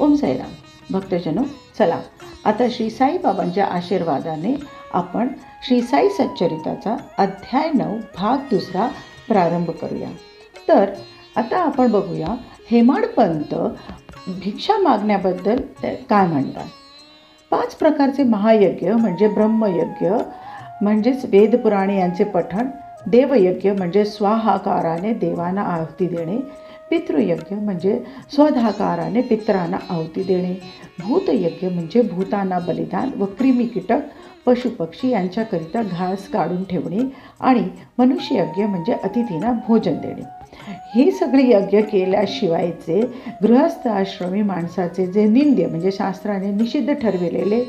ओम साईराम. भक्तजनो चला. आता श्री साईबाबांच्या आशीर्वादाने आपण श्री साई सच्चरिताचा अध्याय नऊ भाग दुसरा प्रारंभ करूया. तर आता आपण बघूया हेमाडपंत भिक्षा मागण्याबद्दल काय म्हणतात? पाच प्रकारचे महायज्ञ म्हणजे ब्रह्मयज्ञ म्हणजेच वेदपुराणे यांचे पठण देवयज्ञ म्हणजे स्वाहाकाराने देवांना आहुती देणे पितृयज्ञ म्हणजे स्वधाकाराने पितरांना आहुती देणे. भूतयज्ञ म्हणजे भूतांना बलिदान व क्रिमी कीटक पशुपक्षी यांच्याकरिता घास काढून ठेवणे आणि मनुष्ययज्ञ म्हणजे अतिथींना भोजन देणे. हे सगळे यज्ञ केल्याशिवायचे गृहस्थ आश्रमी माणसाचे जे निंद्य म्हणजे शास्त्राने निषिद्ध ठरविलेले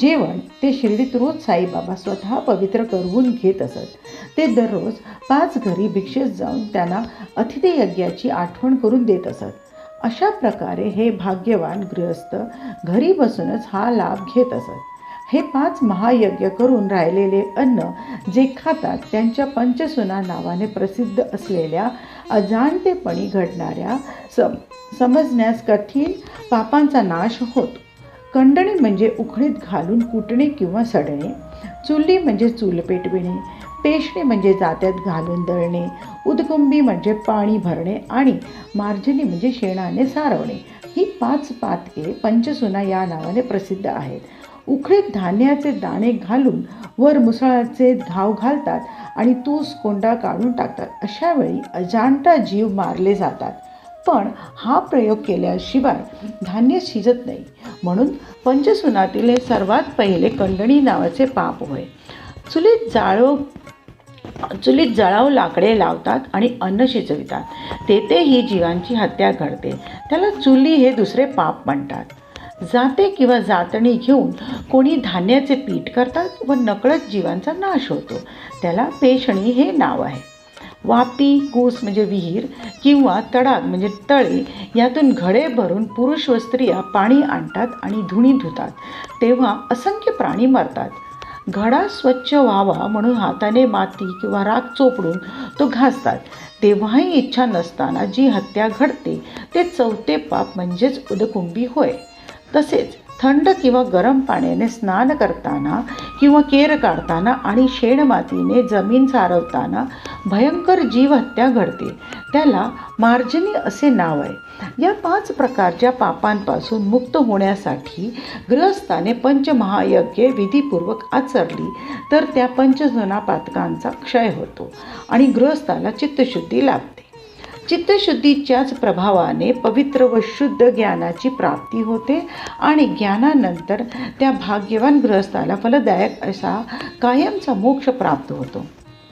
जेवण ते शिर्डीत रोज साईबाबा स्वतः पवित्र करवून घेत असत. ते दररोज पाच घरी भिक्षेत जाऊन त्यांना अतिथी यज्ञाची आठवण करून देत असत. अशा प्रकारे हे भाग्यवान गृहस्थ घरी बसूनच हा लाभ घेत असत. हे पाच महायज्ञ करून राहिलेले अन्न जे खातात त्यांच्या पंचसुना नावाने प्रसिद्ध असलेल्या अजाणतेपणी घडणाऱ्या सम समजण्यास कठीण पापांचा नाश होतो. कंडणी म्हणजे उखळीत घालून कुटणे किंवा सडणे चुल्ली म्हणजे चूल पेटविणे पेशणे म्हणजे जात्यात घालून दळणे उदकुंबी म्हणजे पाणी भरणे आणि मार्जनी म्हणजे शेणाने सारवणे. ही पाच पातके पंचसुना या नावाने प्रसिद्ध आहेत. उखळीत धान्याचे दाणे घालून वर मुसळाचे धाव घालतात आणि तूस कोंडा काढून टाकतात. अशा वेळी अजांता जीव मारले जातात. पण हा प्रयोग केल्याशिवाय धान्य शिजत नाही. म्हणून पंचसुनातील हे सर्वात पहिले कंडणी नावाचे पाप होय. चुलीत जाळव चुलीत जळाव लाकडे लावतात आणि अन्न शिजवितात. तेथे ही जीवांची हत्या घडते. त्याला चुली हे दुसरे पाप म्हणतात. जाते किंवा जातणी घेऊन कोणी धान्याचे पीठ करतात व नकळत जीवांचा नाश होतो. त्याला पेशणी हे नाव आहे. वापी कूस म्हणजे विहीर किंवा तडाग म्हणजे तळे यातून घडे भरून पुरुष व स्त्रिया पाणी आणतात आणि धुणी धुतात. तेव्हा असंख्य प्राणी मरतात. घडा स्वच्छ व्हावा म्हणून हाताने माती किंवा राख चोपडून तो घासतात. तेव्हाही इच्छा नसताना जी हत्या घडते ते चौथे पाप म्हणजेच उदकुंबी होय. तसेच थंड किंवा गरम पाण्याने स्नान करताना किंवा केर काढताना आणि शेणमातीने जमीन सारवताना भयंकर जीवहत्या घडते. त्याला मार्जनी असे नाव आहे. या पाच प्रकारच्या पापांपासून मुक्त होण्यासाठी गृहस्थाने पंचमहायज्ञे विधीपूर्वक आचरली तर त्या पंचजना पातकांचा क्षय होतो आणि गृहस्थाला चित्तशुद्धी लाभते. चित्तशुद्धीच्याच प्रभावाने पवित्र व शुद्ध ज्ञानाची प्राप्ती होते आणि ज्ञानानंतर त्या भाग्यवान गृहस्थाला फलदायक असा कायमचा मोक्ष प्राप्त होतो.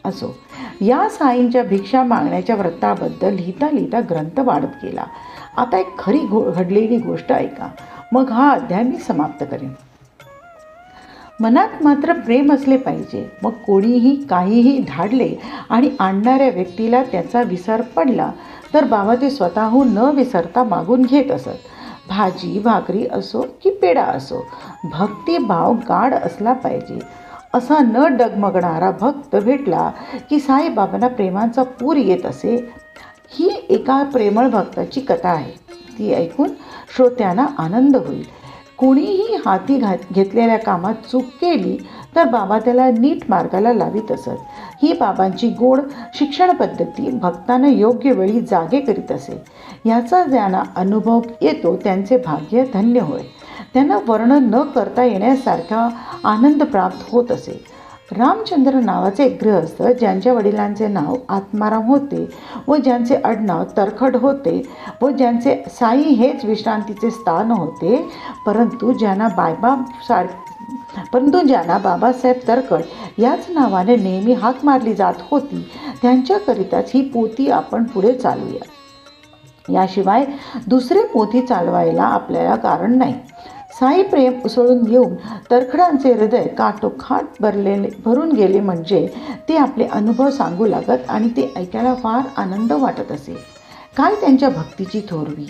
असो या साईंच्या भिक्षा मागण्याच्या व्रताबद्दल लिहिता लिहिता ग्रंथ वाढत गेला. आता एक खरी घो घडलेली गोष्ट ऐका. मग हा अध्याय मी समाप्त करेन. मनात मात्र प्रेम असले पाहिजे. मग कोणीही काहीही धाडले आणि आणणाऱ्या व्यक्तीला त्याचा विसर पडला तर बाबा ते स्वतःहून न विसरता मागून घेत असत. भाजी भाकरी असो की पेढा असो भक्तिभाव गाढ असला पाहिजे. असा न डगमगणारा भक्त भेटला की साईबाबांना प्रेमांचा पूर येत असे. ही एका प्रेमळ भक्ताची कथा आहे. ती ऐकून श्रोत्यांना आनंद होईल. कोणीही हाती घात घेतलेल्या कामात चूक केली तर बाबा त्याला नीट मार्गाला लावित असत. ही बाबांची गोड शिक्षण पद्धती भक्तांना योग्य वेळी जागे करीत असे. याचा ज्यांना अनुभव येतो त्यांचे भाग्य धन्य होय. त्यांना वर्णन न करता येण्यासारखा आनंद प्राप्त होत असे. रामचंद्र नावाचे एक गृहस्थ ज्यांच्या वडिलांचे नाव आत्माराम होते व ज्यांचे आडनाव तरखड होते व ज्यांचे साई हेच विश्रांतीचे स्थान होते परंतु ज्यांना बायबा सार परंतु ज्यांना बाबासाहेब तरकड याच नावाने नेहमी हाक मारली जात होती त्यांच्याकरिताच ही पोती आपण पुढे चालूया. याशिवाय दुसरे पोथी चालवायला आपल्याला कारण नाही. साई प्रेम उसळून घेऊन तरखडांचे हृदय काटोखाट भरलेले भरून गेले म्हणजे ते आपले अनुभव सांगू लागत आणि ते ऐकायला फार आनंद वाटत असे काय त्यांच्या भक्तीची थोरवी?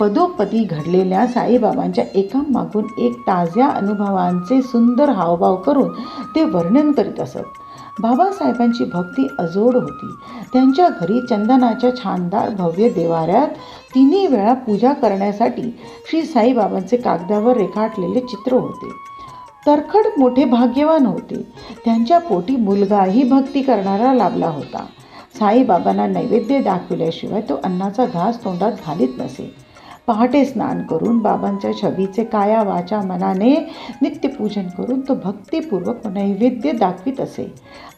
पदोपदी घडलेल्या साईबाबांच्या एकामागून एक ताज्या अनुभवांचे सुंदर हावभाव करून ते वर्णन करीत असत. बाबासाहेबांची भक्ती अजोड होती. त्यांच्या घरी चंदनाच्या छानदार भव्य देवाऱ्यात तिन्ही वेळा पूजा करण्यासाठी श्री साईबाबांचे कागदावर रेखाटलेले चित्र होते. तरखड मोठे भाग्यवान होते. त्यांच्या पोटी मुलगाही भक्ती करणारा लाभला होता. साईबाबांना नैवेद्य दाखविल्याशिवाय तो अन्नाचा घास तोंडात घालीत नसे. पहाटे स्नान करून बाबांच्या छवीचे काया वाचा मनाने नित्यपूजन करून तो भक्तिपूर्वक नैवेद्य दाखवित असे.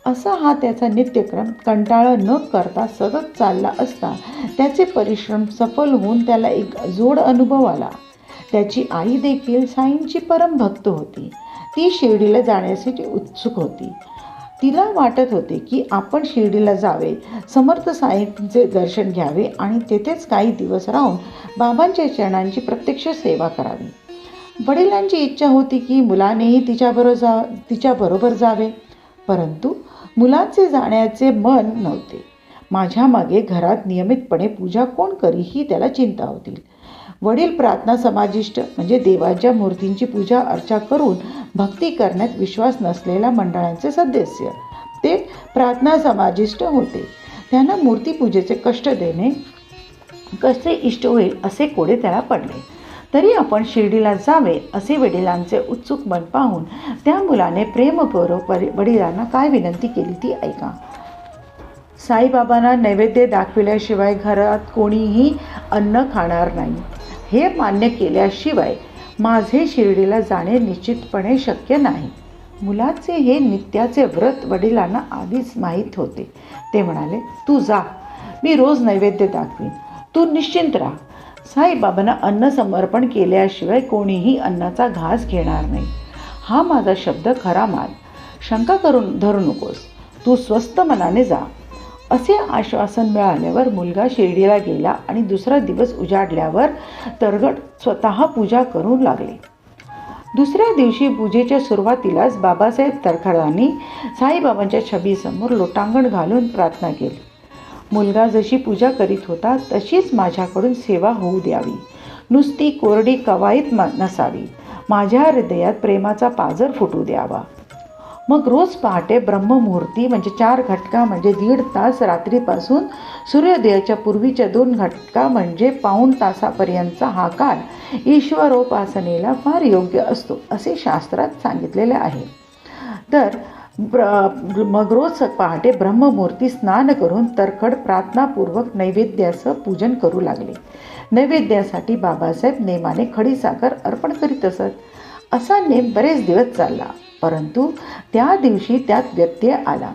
असा हा त्याचा नित्यक्रम कंटाळा न करता सतत चालला असता त्याचे परिश्रम सफल होऊन त्याला एक जोड अनुभव आला. त्याची आई देखील साईंची परम भक्त होती. ती शिर्डीला जाण्यासाठी उत्सुक होती. तिला वाटत होते की आपण शिर्डीला जावे समर्थ साईंचे दर्शन घ्यावे आणि तेथेच काही दिवस राहून बाबांच्या चरणांची प्रत्यक्ष सेवा करावी. वडिलांची इच्छा होती की मुलानेही तिच्याबरोबर जा तिच्याबरोबर जावे. परंतु मुलांचे जाण्याचे मन नव्हते. माझ्या मागे घरात नियमितपणे पूजा कोण करी ही त्याला चिंता होती. वडील प्रार्थना समाजिष्ट म्हणजे देवाच्या मूर्तींची पूजा अर्चा करून भक्ती करण्यात विश्वास नसलेल्या मंडळांचे सदस्य. ते प्रार्थना समाजिष्ट होते. त्यांना मूर्तीपूजेचे कष्ट देणे कसे इष्ट होईल असे कोडे त्याला पडले. तरी आपण शिर्डीला जावे असे वडिलांचे उत्सुक मन पाहून त्या मुलाने प्रेमपूर्वक वडिलांना काय विनंती केली ती ऐका. साईबाबांना नैवेद्य दाखविल्याशिवाय घरात कोणीही अन्न खाणार नाही. हे मान्य केल्याशिवाय माझे शिर्डीला जाणे निश्चितपणे शक्य नाही. मुलाचे हे नित्याचे व्रत वडिलांना आधीच माहीत होते. ते म्हणाले तू जा. मी रोज नैवेद्य दाखवीन. तू निश्चिंत राहा. साईबाबांना अन्न समर्पण केल्याशिवाय कोणीही अन्नाचा घास घेणार नाही. हा माझा शब्द खरा मान शंका करून धरू नकोस. तू स्वस्त मनाने जा. असे आश्वासन मिळाल्यावर मुलगा शिर्डीला गेला आणि दुसरा दिवस उजाडल्यावर तरगड स्वतः पूजा करू लागले. दुसऱ्या दिवशी पूजेच्या सुरुवातीलाच बाबासाहेब तरखडांनी साईबाबांच्या छबीसमोर लोटांगण घालून प्रार्थना केली. मुलगा जशी पूजा करीत होता तशीच माझ्याकडून सेवा होऊ द्यावी. नुसती कोरडी कवायत म- नसावी. माझ्या हृदयात प्रेमाचा पाजर फुटू द्यावा. मग रोज पहाटे ब्रह्ममुहूर्ती म्हणजे चार घटका म्हणजे दीड तास रात्रीपासून सूर्योदयाच्या पूर्वीच्या दोन घटका म्हणजे पाऊण तासापर्यंतचा हा काळ ईश्वरोपासनेला फार योग्य असतो असे शास्त्रात सांगितलेले आहे. तर ब्र मग रोज पहाटे ब्रह्ममूर्ती स्नान करून तरखड प्रार्थनापूर्वक नैवेद्याचं पूजन करू लागले. नैवेद्यासाठी बाबासाहेब नेमाने खडीसाखर अर्पण करीत असत. असा नेम बरेच दिवस चालला. परंतु त्या दिवशी त्यात व्यत्यय आला.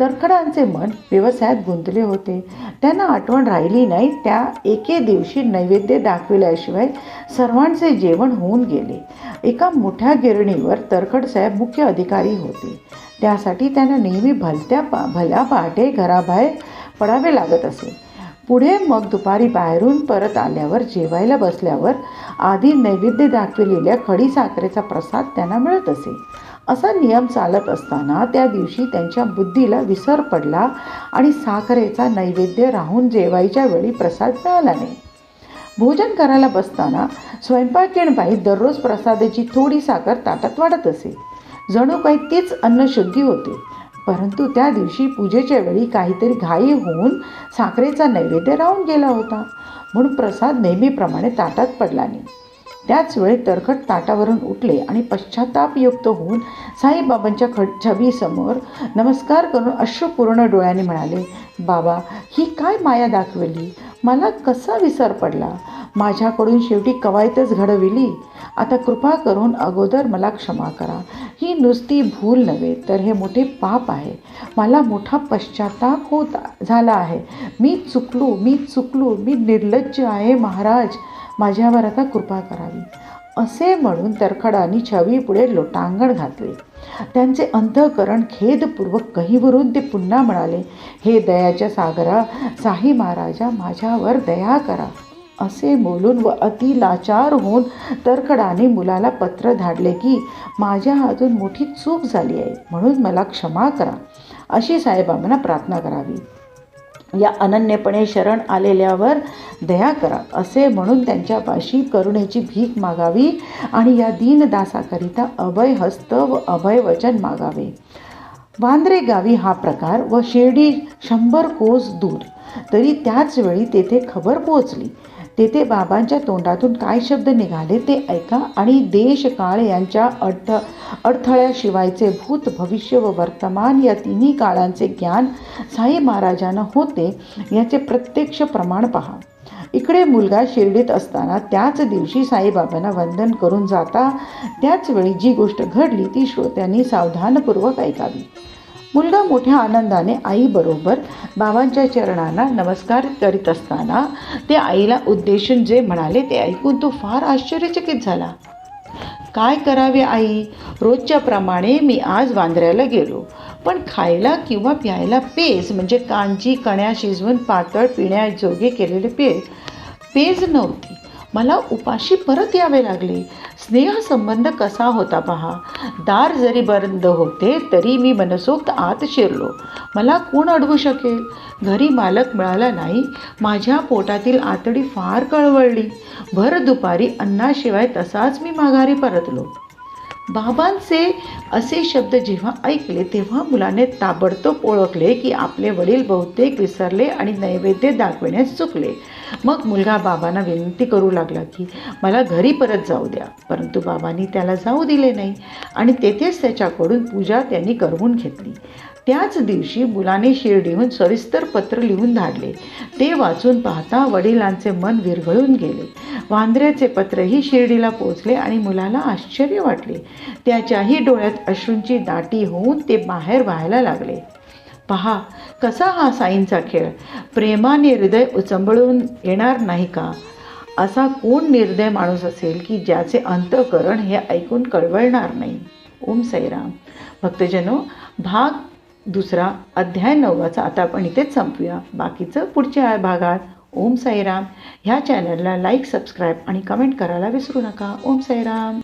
तरखडांचे मन व्यवसायात गुंतले होते. त्यांना आठवण राहिली नाही त्या एके दिवशी नैवेद्य दाखविल्याशिवाय सर्वांचे जेवण होऊन गेले. एका मोठ्या गिरणीवर तरखड साहेब मुख्य अधिकारी होते. त्यासाठी त्यांना नेहमी भलत्या पा भल्या पहाटे घराबाहेर पडावे लागत असे. पुढे मग दुपारी बाहेरून परत आल्यावर जेवायला बसल्यावर आधी नैवेद्य दाखविलेल्या खडी साखरेचा प्रसाद त्यांना मिळत असे. असा नियम चालत असताना त्या दिवशी त्यांच्या बुद्धीला विसर पडला आणि साखरेचा नैवेद्य राहून जेवायच्या वेळी प्रसाद मिळाला नाही. भोजन करायला बसताना स्वयंपाकीण बाई दररोज प्रसादाची थोडी साखर ताटात वाढत असे. जणू काही तीच अन्नशुद्धी होते. परंतु त्या दिवशी पूजेच्या वेळी काहीतरी घाई होऊन साखरेचा नैवेद्य राहून गेला होता. म्हणून प्रसाद नेहमीप्रमाणे ताटात पडला नाही. त्याच वेळी तरखट ताटावरून उठले आणि पश्चातापयुक्त होऊन साईबाबांच्या ख छबीसमोर नमस्कार करून अश्रुपूर्ण डोळ्याने म्हणाले बाबा ही काय माया दाखवली? मला कसा विसर पडला? माझ्याकडून शेवटी कवायतच घडविली? आता कृपा करून अगोदर मला क्षमा करा. ही नुसती भूल नव्हे तर हे मोठे पाप आहे. मला मोठा पश्चाताप होत झाला आहे. मी चुकलो मी चुकलो मी निर्लज्ज आहे महाराज. माझ्यावर आता कृपा करावी. असे म्हणून तरखडांनी छवीपुढे लोटांगण घातले. त्यांचे अंतःकरण खेदपूर्वक कहीवरून ते पुन्हा म्हणाले हे दयाच्या सागरा साई महाराजा माझ्यावर दया करा. असे बोलून व अति लाचार होऊन तरखडाने मुलाला पत्र धाडले की माझ्या हातून मोठी चूक झाली आहे म्हणून मला क्षमा करा. अशी साहेबांना प्रार्थना करावी. या अनन्यपणे शरण आलेल्यावर दया करा असे म्हणून त्यांच्यापाशी करुणेची भीक मागावी आणि या दीनदासाकरिता अभय हस्त व अभय वचन मागावे. वांद्रे गावी हा प्रकार व शिर्डी शंभर कोस दूर. तरी त्याच वेळी तेथे खबर पोहोचली. तेथे बाबांच्या तोंडातून काय शब्द निघाले ते ऐका आणि देश काळ यांच्या अडथ अडथळ्याशिवायचे भूत भविष्य व वर्तमान या तिन्ही काळांचे ज्ञान साई महाराजांना होते याचे प्रत्यक्ष प्रमाण पहा. इकडे मुलगा शिर्डीत असताना त्याच दिवशी साईबाबांना वंदन करून जाता त्याचवेळी जी गोष्ट घडली ती श्रोत्यांनी सावधानपूर्वक ऐकावी. मुलगा मोठ्या आनंदाने आईबरोबर बाबांच्या चरणांना नमस्कार करीत असताना ते आईला उद्देशून जे म्हणाले ते ऐकून तो फार आश्चर्यचकित झाला. काय करावे आई? रोजच्याप्रमाणे मी आज वांद्र्याला गेलो. पण खायला किंवा प्यायला पेज म्हणजे कांची कण्या शिजवून पातळ पिण्याजोगे केलेले पेज पेज नव्हती. मला उपाशी परत यावे लागले. स्नेहसंबंध कसा होता पहा. दार जरी बंद होते तरी मी मनसोक्त आत शिरलो. मला कोण अडवू शकेल? घरी मालक मिळाला नाही. माझ्या पोटातील आतडी फार कळवळली. भर दुपारी अन्नाशिवाय तसाच मी माघारी परतलो. बाबांचे असे शब्द जेव्हा ऐकले तेव्हा मुलाने ताबडतोब ओळखले की आपले वडील बहुतेक विसरले आणि नैवेद्य दाखविण्यास चुकले. मग मुलगा बाबांना विनंती करू लागला की मला घरी परत जाऊ द्या. परंतु बाबांनी त्याला जाऊ दिले नाही आणि तेथेच त्याच्याकडून पूजा त्यांनी करवून घेतली. त्याच दिवशी मुलाने शिर्डीहून सविस्तर पत्र लिहून धाडले. ते वाचून पाहता वडिलांचे मन विरघळून गेले. वांद्र्याचे पत्रही शिर्डीला पोचले आणि मुलाला आश्चर्य वाटले. त्याच्याही डोळ्यात अश्रूंची दाटी होऊन ते बाहेर व्हायला लागले. पहा कसा हा साईंचा खेळ? प्रेमाने हृदय उचंबळून येणार नाही का? असा कोण निर्दय माणूस असेल की ज्याचे अंतकरण हे ऐकून कळवळणार नाही? ओम साईराम. भक्तजनो भाग दुसरा अध्याय नववाचा आता आपण इथेच संपूया. बाकीचं पुढच्या भागात. ओम साईराम. ह्या चॅनलला लाईक सबस्क्राईब आणि कमेंट करायला विसरू नका. ओम साईराम.